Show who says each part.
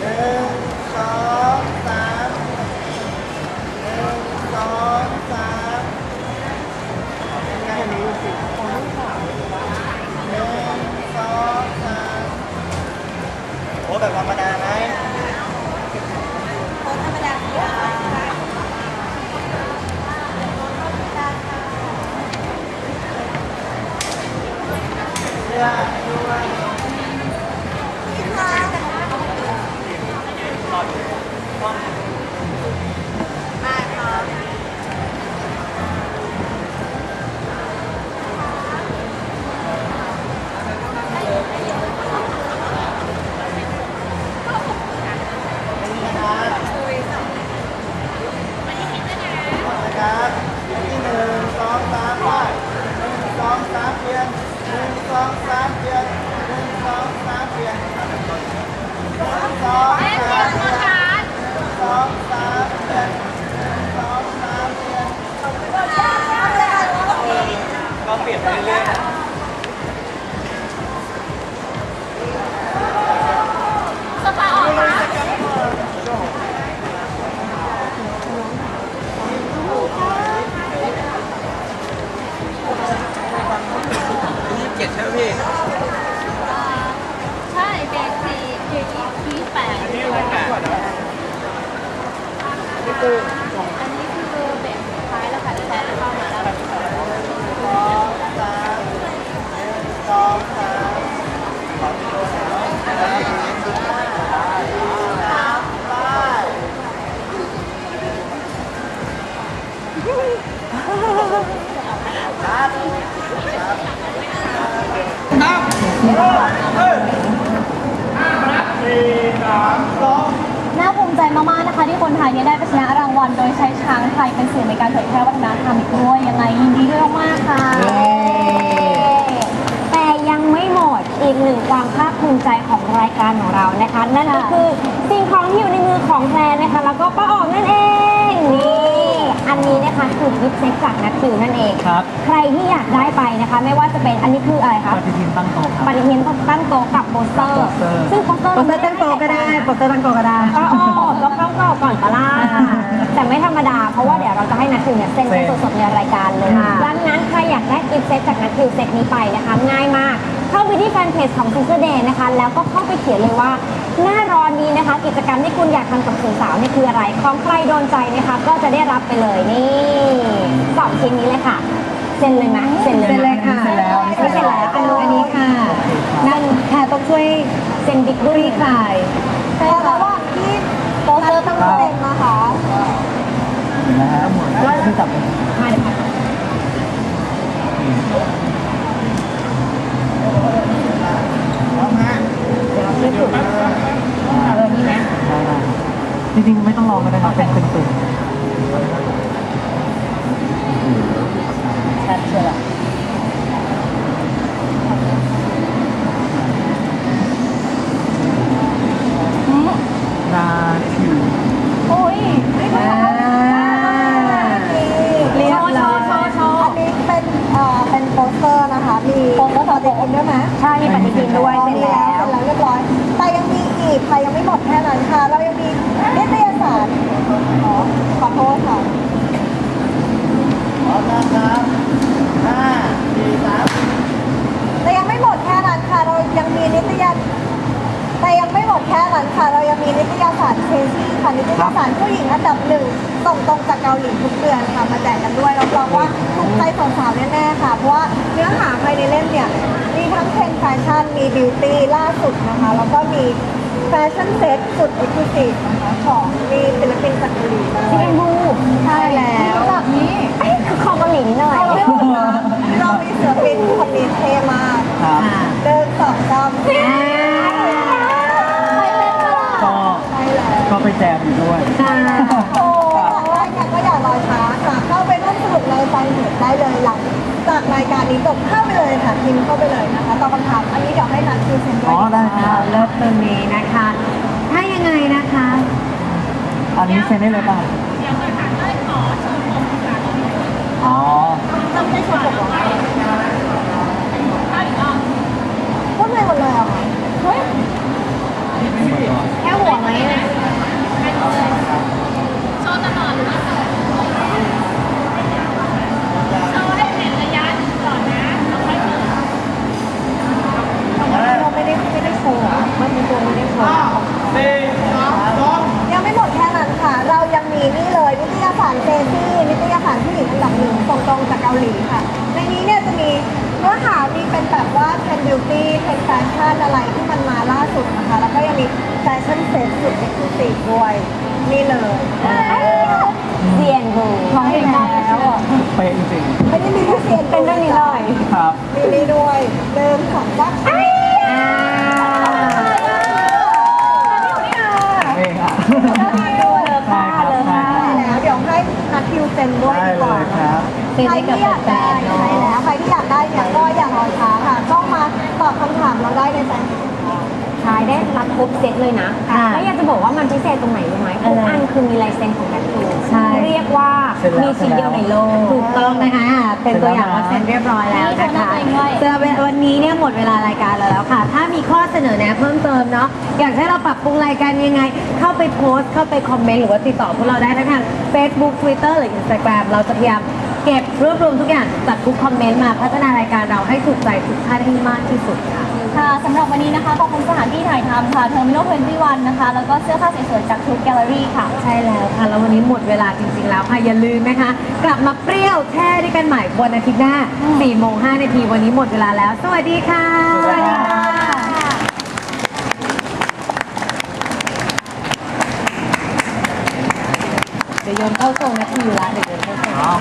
Speaker 1: หนึ่งสองสามหนึ่งสองสามยังไงรู้สิหนึ่งสองสามโอ้
Speaker 2: แบบธรรมดาไหมโพสต์ธรรมดา
Speaker 1: คืออะไรคะเพื่
Speaker 2: อด้วย ว่าได้ครับสองสามเปลี่ยนหนึ่งสองสามเปลี่ย
Speaker 3: นหนึ่งสองสามเปลี่ยนหนึ่งสอง ไปเรื่อยนะยี่สิบเจ็ดใช่ไหมพี่ใช่
Speaker 4: เบรกสี่เบรกที่แปดอั
Speaker 3: นนี้อะไรกันนี้คือ วัลโดยใช้ช้างไทยเป็นสื่อในการเผยแพร่วัฒนธรรมอีกด้วยยังไงยินดีด้วยมากๆค่ะ
Speaker 5: แต่ยังไม่หมดอีกหนึ่งความภาคภูมิใจของรายการของเรานะคะ นั่นก็คือสิ่งของที่อยู่ในมือของแพรนะคะ แล้วก็ป้าออกนั่นเองนี่อันนี้นะคะคือกิฟต์เซ็ตจากนัทคิวนั่นเอง
Speaker 1: ครับ
Speaker 5: ใครที่อยากได้ไปนะคะ ไม่ว่าจะเป็นอันนี้คืออะไร
Speaker 1: ป
Speaker 5: คะ
Speaker 1: ฏิทินตั้งโต๊ะครับ
Speaker 5: ปฏิทินตั้งโต๊ะกับโปสเตอร์
Speaker 1: โปสเตอร์
Speaker 5: ซึ่งโปสเตอร์
Speaker 3: โปสเตอร์ตั้งโตะก็ได้โปสเตอร์ตั้งโตะก็ได้
Speaker 5: ก็ออกแล้วเข้าก่อนก่อนปะล่าแต่ไม่ธรรมดา เพราะว่าเดี๋ ยวเราจะให้นัทคิวเนี่ยเซ็นเป็นสดๆในรายการเลย
Speaker 3: ค่ะ
Speaker 5: ดังนั้นใครอยากได้กิฟต์เซตจากนัทคิวเซตนี้ไปนะคะ ง่ายมาก เข้าไปที่แฟนเพจของซิสเตอร์เดย์นะคะ แล้วก็เข้าไปเขียนเลยว่า หน้าร้อนนี้นะคะ กิจกรรมที่คุณอยากทำกับสาวๆเนี่ยคืออะไร ของใครโดนใจนะคะ ก็จะได้รับไปเลยนี่สองชิ้นนี้เลยค่ะ เซ็นเลยไหมเซ็นเลย
Speaker 3: เซ็นเลยค่ะ
Speaker 1: เซ็นแล้ว
Speaker 5: ไม่เซ็นแล้วอันนู้น
Speaker 3: อันนี้ค่ะนั่นค่ะต้องช่วย
Speaker 5: เซ็นบิ๊ก
Speaker 3: ค
Speaker 5: ด้วย
Speaker 3: ลี่คลาย
Speaker 5: แต่ระหว่างที่โปสเตอร์ต้องเซ็นนะคะ
Speaker 1: เห็นไหม ฮะที่จับ
Speaker 5: มาเดี๋ยวค่ะ
Speaker 3: เออนี่นะ
Speaker 1: ได้ได้จริงๆไม่ต้องลองก็ได้ครับเป็นตึง
Speaker 3: ชัดเชียวล่ะ
Speaker 1: ๆนาคิว
Speaker 5: โอ้ย
Speaker 3: อ่าเรียบร้อย
Speaker 5: อันนี้เป็นเอ่อเป็นโปสเตอร์นะคะ มีโปสเตอร์ปฏิทินด้วยไหมใช่มีปฏิ ทินด้วยเสร็จแล้ว
Speaker 6: เสร็จแล้วเรียบร้อยแต่ยังมีอีกค่ะยังไม่หมดแค่นั้นค่ะ เรายังมีนิตยสารอ๋อขอโทษค่ะ
Speaker 1: พร้อมนะครับห้าสี่สาม
Speaker 6: แต่ยังไม่หมดแค่นั้นค่ะ เรายังมีนิตยสารแต่ยังไม่หมดแค่นั้นค่ะ เรายังมีนิตยสารเคซี่ ค่ะนิตยสารผู้หญิงอันดับหนึ่งส่งตรงจากเกาหลีทุกเดือนค่ะมาแจกกันด้วยรับรองว่าถูกใจสาวๆแน่ๆค่ะเพราะว่าเนื้อหาภายในเล่มเนี่ยมีทั้งเทรนด์แฟชั่นมีบิวตี้ล่าสุดนะคะแล้วก็มีแฟชั่นเซ็ตสุดเอ็กซ์คลูซีฟนะคะของมีศิลปินจากเกาหลีด้
Speaker 5: ที่
Speaker 6: วย
Speaker 5: เป็นบู
Speaker 6: ใช่แล้ว
Speaker 3: แบบนี้
Speaker 5: เอ้ยคือคอเกาหลีนิดหน่อย
Speaker 6: เราไม่หมดนะเรามีศิลปินคนนี้เท่มาก
Speaker 1: ครับ
Speaker 6: เดินสองจำใช่
Speaker 1: ก็
Speaker 6: แล้ว
Speaker 1: ก็ไปแจมอยู่ด้วย
Speaker 6: โอ้อยากได้เนี่ยก็อย่ารอช้าค่ะเข้าไปร่วมสนุกในแฟนเพจได้เลยหลังจากรายการนี้จบเข้าไปเลยค่ะพิมพ์เข้าไปเลยนะคะตอบคำถามอันนี้เดี๋ยวให้นัดคือเซ็นด้ว
Speaker 1: อ๋
Speaker 6: ย
Speaker 1: อได้ครับ
Speaker 3: เลิศตรงนี้นะคะ ถ้ายังไงนะคะ
Speaker 1: อันนี้เซ็นได้เลยป่ะอ๋อ
Speaker 6: ต้องให้ชมบอกว่าพูดเลยหมดเลยเหรอคะเฮ้ย
Speaker 5: แค่หัวไหม
Speaker 2: โชว์ตลอดหรือว่าโชว์ให้เห็นระยะก่อนนะแล้วค่อยเปิด
Speaker 6: เราไม่ได้ไม่ได้โชว์อะมันมีตัวไม่ได้โชว์
Speaker 1: สี่สามสอง
Speaker 6: ยังไม่หมดแค่นั้นค่ะ เรายังมีนี่เลยนิตยสารเซซี่นิตยสารผู้หญิงอันดับหนึ่งส่งตรงจากเกาหลีค่ะ ในนี้เนี่ยจะมีเนื้อหามีเป็นแบบว่าเทรนด์บิวตี้เทรนด์แฟชั่นอะไรที่มันมาล่าสุดนะคะ แล้วก็ยังมีแฟชั่นเซ็ตสุดเอ็กซ์คลูซีฟด้วยนี่เลย
Speaker 5: เซียนบู
Speaker 3: ของเห็นแล้วอะ
Speaker 1: เป๊ะจริง
Speaker 6: ไม่ได้มีแค่เซียน
Speaker 5: เป็นเรื่องนี้เลย
Speaker 1: ๆครับ
Speaker 6: มีนี่ด้วยเดิมของจัก
Speaker 3: อ่า
Speaker 1: เองอะ
Speaker 5: เลอค่าเลอค่า
Speaker 6: แล้วเดี๋ยวให้นัดคิวเซ็นด้วย
Speaker 1: ได้
Speaker 6: ดีก
Speaker 1: เล
Speaker 6: ว่า
Speaker 1: ยครับ
Speaker 3: เป็น
Speaker 6: ใคร
Speaker 3: ให้กับ
Speaker 6: ที่อยาก
Speaker 3: แฟ
Speaker 6: ได้
Speaker 3: นๆเนาะ
Speaker 6: ใช่แล้วใครที่อยากได้เนี่ยก็อย่ารอช้าค่ะต้องมาตอบคำถามเราได้ในแฟนเพจ
Speaker 3: ใช่
Speaker 5: ท้ายได้รับครบเซตเลยนะ
Speaker 3: ค่ะ
Speaker 5: แล้วอยากจะบอกว่ามันพิเศษตรงไหนรู้ไหมทุกอันคือมีลายเซ็นของแมทธิว
Speaker 3: ใช่
Speaker 5: เรียกว่า
Speaker 1: เสร็จแล้ว
Speaker 5: มีชิ้นเดียวในโลก
Speaker 3: ถูกต้องนะคะอ่าเป็นตัวอย่างวัดเซ็นเรียบร้อยแล้วนะคะสำหรับวันนี้เนี่ยหมดเวลารายการเราแล้วค่ะ ถ้ามีข้อเสนอแนะเพิ่มเติมเนาะอยากให้เราปรับปรุงรายการยังไง เข้าไปโพสต์เข้าไปคอมเมนต์หรือว่าติดต่อพวกเราได้ทั้งทาง Facebook Twitter หรือ Instagram เราจะพยายาม เก็บรวบรวมทุกอย่างจากทุกคอมเมนต์มาพัฒนารายการเราให้ถูกใจทุกท่านให้มากที่สุดค่ะ ค่ะสำหรับวันนี้นะคะขอบคุณสถานที่ถ่ายทำค่ะ Terminal 21นะคะ แล้วก็เสื้อผ้าสวยๆจากทุกแกลเลอรี่ค่ะ ใช่แล้วค่ะ แล้ววันนี้หมดเวลาจริง ๆ แล้วค่ะ อย่าลืมนะคะ กลับมาเปรี้ยวแช่ด้วยกันใหม่วันอาทิตย์หน้า4โมง5นาทีวันนี้หมดเวลาแล้ว สวัสดีค่ะ
Speaker 1: สวัสดีค่ะ
Speaker 3: เดี๋ยวโยนเข้าทรงนาทีละเดี๋ยวโยนเข้าทรง
Speaker 1: เอา